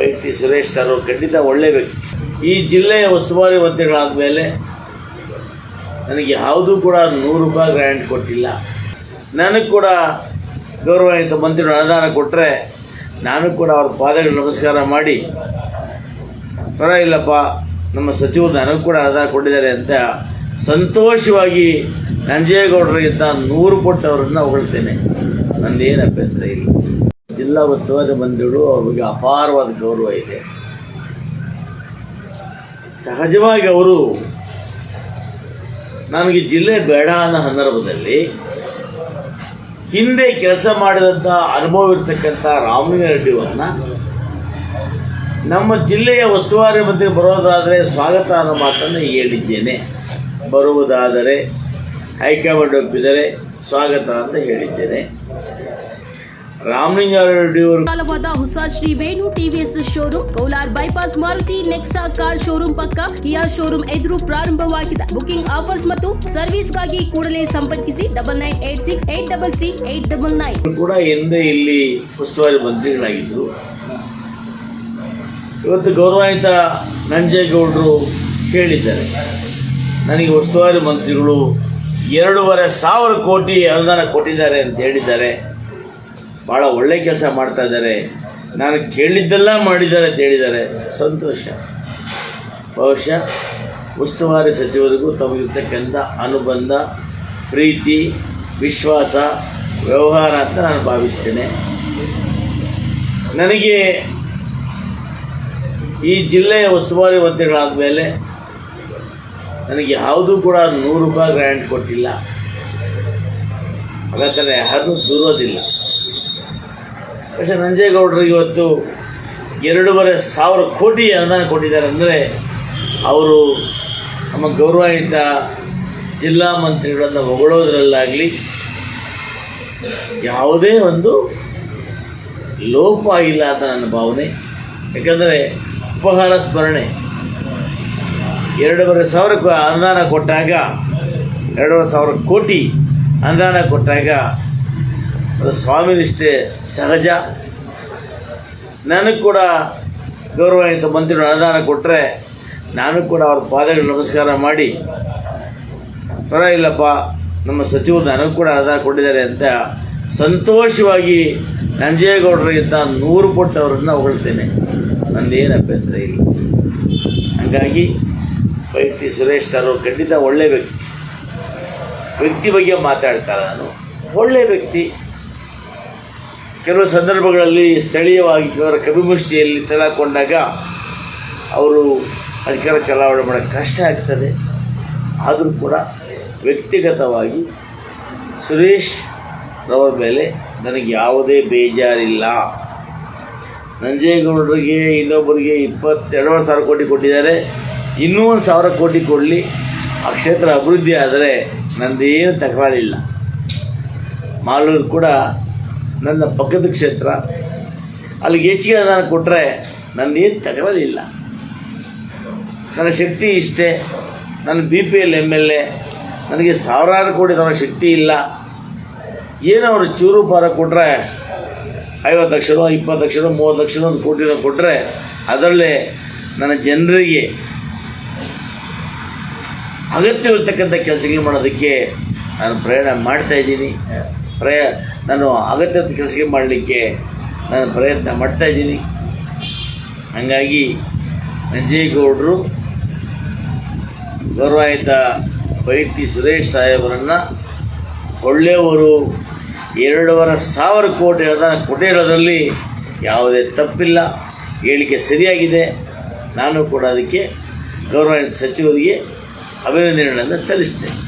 ವ್ಯಕ್ತಿ ಸುರೇಶ್ ಸರ್ ಅವರು ಖಂಡಿತ ಒಳ್ಳೆ ವ್ಯಕ್ತಿ. ಈ ಜಿಲ್ಲೆಯ ಉಸ್ತುವಾರಿ ಮಂತ್ರಿಗಳಾದ ಮೇಲೆ ನನಗೆ ಯಾವುದೂ ಕೂಡ ನೂರು ರೂಪಾಯಿ ಗ್ರ್ಯಾಂಟ್ ಕೊಟ್ಟಿಲ್ಲ. ನನಗೆ ಕೂಡ ಗೌರವಾನ್ವಿತ ಮಂತ್ರಿಗಳು ಅನುದಾನ ಕೊಟ್ಟರೆ ನಾನು ಕೂಡ ಅವ್ರ ಪಾದಗಳು ನಮಸ್ಕಾರ ಮಾಡಿ, ಪರವಾಗಿಲ್ಲಪ್ಪ, ನಮ್ಮ ಸಚಿವರು ನನಗೆ ಕೂಡ ಅನುದಾನ ಕೊಟ್ಟಿದ್ದಾರೆ ಅಂತ ಸಂತೋಷವಾಗಿ ನಂಜೇಗೌಡರಿಗಿಂತ ನೂರು ಕೊಟ್ಟವರನ್ನು ಹೊಗಳ್ತೇನೆ. ನಂದೇನು ಅಭ್ಯಂತರ ಇಲ್ಲ. ಜಿಲ್ಲಾ ವಸ್ತುವಾದ ಬಂದಿರು ಅವರಿಗೆ ಅಪಾರವಾದ ಗೌರವ ಇದೆ. ಸಹಜವಾಗಿ ಅವರು, ನನಗೆ ಜಿಲ್ಲೆ ಬೇಡ ಅನ್ನೋ ಸಂದರ್ಭದಲ್ಲಿ ಹಿಂದೆ ಕೆಲಸ ಮಾಡಿದಂಥ ಅನುಭವ ಇರ್ತಕ್ಕಂಥ ರಾಮಲಿಂಗ ರೆಡ್ಡಿಯವರನ್ನ ನಮ್ಮ ಜಿಲ್ಲೆಯ ಉಸ್ತುವಾರಿ ಮಂತ್ರಿ ಬರೋದಾದರೆ ಸ್ವಾಗತ ಅನ್ನೋ ಮಾತನ್ನು ಹೇಳಿದ್ದೇನೆ. ಬರುವುದಾದರೆ ಹೈಕಮಾಂಡ್ ಒಪ್ಪಿದರೆ ಸ್ವಾಗತ ಅಂತ ಹೇಳಿದ್ದೇನೆ. ರಾಮಲಿಂಗಾರೆಡ್ಡಿಯವರು ಕಾಲವಾದ ಹೊಸ Shri Venu TVS showroom Kolar bypass Maruti Nexa car showroom ಪಕ್ಕ ಕಿಯಾ ಶೋರೂಮ್ ಎದುರು ಪ್ರಾರಂಭವಾಗಿದೆ. ಬುಕಿಂಗ್ ಆಫರ್ಸ್ ಮತ್ತು ಸರ್ವಿಸ್ಗಾಗಿ ಕೂಡಲೇ ಸಂಪರ್ಕಿಸಿ double nine eight six eight double three eight double nine ಕೂಡ ಹಿಂದೆ ಇಲ್ಲಿ ಉಸ್ತುವಾರಿ ಮಂತ್ರಿಗಳಾಗಿದ್ದರು ಇವತ್ತು ಗೌರವಾನ್ವಿತ ನಂಜೇಗೌಡರು ಹೇಳಿದ್ದಾರೆ ನನಗೆ ಉಸ್ತುವಾರಿ ಮಂತ್ರಿಗಳು ಎರಡೂವರೆ ಸಾವಿರ ಕೋಟಿ ಅನುದಾನ ಕೊಟ್ಟಿದ್ದಾರೆ ಅಂತ ಹೇಳಿದ್ದಾರೆ. ಭಾಳ ಒಳ್ಳೆ ಕೆಲಸ ಮಾಡ್ತಾ ಇದ್ದಾರೆ. ನಾನು ಕೇಳಿದ್ದೆಲ್ಲ ಮಾಡಿದ್ದಾರೆ ಅಂತ ಹೇಳಿದ್ದಾರೆ. ಸಂತೋಷ. ಬಹುಶಃ ಉಸ್ತುವಾರಿ ಸಚಿವರಿಗೂ ತಮಗಿರ್ತಕ್ಕಂಥ ಅನುಬಂಧ, ಪ್ರೀತಿ, ವಿಶ್ವಾಸ, ವ್ಯವಹಾರ ಅಂತ ನಾನು ಭಾವಿಸ್ತೇನೆ. ನನಗೆ ಈ ಜಿಲ್ಲೆಯ ಉಸ್ತುವಾರಿ ಮಂತ್ರಿಗಳಾದ ಮೇಲೆ ನನಗೆ ಯಾವುದೂ ಕೂಡ ನೂರು ರೂಪಾಯಿ ಗ್ರ್ಯಾಂಟ್ ಕೊಟ್ಟಿಲ್ಲ. ಹಾಗಾದರೆ ಯಾರನ್ನೂ ದೂರೋದಿಲ್ಲ. പക്ഷೇ ನಂಜೇಗೌಡರು ಇವತ್ತು ಎರಡೂವರೆ ಸಾವಿರ ಕೋಟಿ ಅನುದಾನ ಕೊಟ್ಟಿದ್ದಾರೆ ಅಂದರೆ ಅವರು ನಮ್ಮ ಗೌರವಾನ್ವಿತ ಜಿಲ್ಲಾ ಮಂತ್ರಿಗಳನ್ನು ಹೊಗಳೋದ್ರಲ್ಲಾಗಲಿ ಯಾವುದೇ ಒಂದು ಲೋಪ ಇಲ್ಲ ಅಂತ ನನ್ನ ಭಾವನೆ ಯಾಕಂದರೆ ಉಪಹಾರ ಸ್ಮರಣೆ ಎರಡೂವರೆ ಸಾವಿರ ಕೋ- ಅನುದಾನ ಕೊಟ್ಟಾಗ ಎರಡೂವರೆ ಸಾವಿರ ಕೋಟಿ ಅನುದಾನ ಕೊಟ್ಟಾಗ ಅದು ಸ್ವಾಮಿ ನಿಷ್ಠೆ ಸಹಜ. ನನಗೆ ಕೂಡ ಗೌರವಾನ್ವಿತ ಮಂತ್ರಿಗಳು ಅನುದಾನ ಕೊಟ್ಟರೆ ನಾನು ಕೂಡ ಅವ್ರ ಪಾದಗಳು ನಮಸ್ಕಾರ ಮಾಡಿ. ಪರವಾಗಿಲ್ಲಪ್ಪ, ನಮ್ಮ ಸಚಿವರು ನನಗೂ ಕೂಡ ಅನುದಾನ ಕೊಟ್ಟಿದ್ದಾರೆ ಅಂತ ಸಂತೋಷವಾಗಿ ನಂಜೇಗೌಡರಿಗಿಂತ ನೂರು ಕೊಟ್ಟವರನ್ನು ಹೊಗಳ್ತೇನೆ. ನಂದೇನು ಅಭ್ಯಂತರ ಇಲ್ಲ. ಹಾಗಾಗಿ ವ್ಯಕ್ತಿ ಸುರೇಶ್ ಸರ್ ಅವರು ಖಂಡಿತ ಒಳ್ಳೆ ವ್ಯಕ್ತಿ. ವ್ಯಕ್ತಿ ಬಗ್ಗೆ ಮಾತಾಡ್ತಾರೆ ನಾನು. ಒಳ್ಳೆ ವ್ಯಕ್ತಿ. ಕೆಲವು ಸಂದರ್ಭಗಳಲ್ಲಿ ಸ್ಥಳೀಯವಾಗಿ ಕೆಲವರ ಕಪಿಮುಷ್ಟಿಯಲ್ಲಿ ತಲಾಕೊಂಡಾಗ ಅವರು ಅಧಿಕಾರ ಚಲಾವಣೆ ಮಾಡೋಕ್ಕೆ ಕಷ್ಟ ಆಗ್ತದೆ. ಆದರೂ ಕೂಡ ವ್ಯಕ್ತಿಗತವಾಗಿ ಸುರೇಶ್ ರವರ ಮೇಲೆ ನನಗೆ ಯಾವುದೇ ಬೇಜಾರಿಲ್ಲ. ನಂಜೇಗೌಡರಿಗೆ ಇನ್ನೊಬ್ಬರಿಗೆ ಇಪ್ಪತ್ತೆರಡುವರೆ ಸಾವಿರ ಕೋಟಿ ಕೊಟ್ಟಿದ್ದಾರೆ. ಇನ್ನೂ ಒಂದು ಸಾವಿರ ಕೋಟಿ ಕೊಡಲಿ. ಆ ಕ್ಷೇತ್ರ ಅಭಿವೃದ್ಧಿ ಆದರೆ ನಂದೇನು ತಕರಾರಿಲ್ಲ. ಮಾಲೂರು ಕೂಡ ನನ್ನ ಪಕ್ಕದ ಕ್ಷೇತ್ರ, ಅಲ್ಲಿಗೆ ಹೆಚ್ಚಿಗೆ ಅನುದಾನ ಕೊಟ್ಟರೆ ನನ್ನೇನು ತಕರಾರಿಲ್ಲ ನನ್ನ ಶಕ್ತಿ ಇಷ್ಟೇ, ನನ್ನ B P L M L A ನನಗೆ ಸಾವಿರಾರು ಕೋಟಿ ತನ್ನ ಶಕ್ತಿ ಇಲ್ಲ. ಏನೋ ಅವರು ಚೂರು ಪಾರ ಕೊಟ್ಟರೆ ಐವತ್ತು ಲಕ್ಷನೋ, ಇಪ್ಪತ್ತು ಲಕ್ಷನೋ, ಮೂವತ್ತು ಲಕ್ಷನೋ ಒಂದು ಕೋಟಿನೋ ಕೊಟ್ಟರೆ ಅದರಲ್ಲೇ ನನ್ನ ಜನರಿಗೆ ಅಗತ್ಯವಿರ್ತಕ್ಕಂಥ ಕೆಲಸಗಳು ಮಾಡೋದಕ್ಕೆ ನಾನು ಪ್ರಯಾಣ ಮಾಡ್ತಾ ಇದ್ದೀನಿ. ಪ್ರಯ, ನಾನು ಅಗತ್ಯ ಕೆಲಸಕ್ಕೆ ಮಾಡಲಿಕ್ಕೆ ನಾನು ಪ್ರಯತ್ನ ಮಾಡ್ತಾ ಇದ್ದೀನಿ. ಹಾಗಾಗಿ ನಂಜೇಗೌಡರು, ಗೌರವಾಯಿತ ವೈಟಿ ಸುರೇಶ್ ಸಾಹೇಬರನ್ನು ಒಳ್ಳೆಯವರು ಎರಡೂವರೆ ಸಾವಿರ ಕೋಟಿ ಅನುದಾನ ಕೊಟ್ಟಿರೋದ್ರಲ್ಲಿ ಯಾವುದೇ ತಪ್ಪಿಲ್ಲ. ಹೇಳಿಕೆ ಸರಿಯಾಗಿದೆ. ನಾನು ಕೂಡ ಅದಕ್ಕೆ ಗೌರವಾನ್ವಿತ ಸಚಿವರಿಗೆ ಅಭಿನಂದನೆಗಳನ್ನು ಸಲ್ಲಿಸ್ತೇನೆ.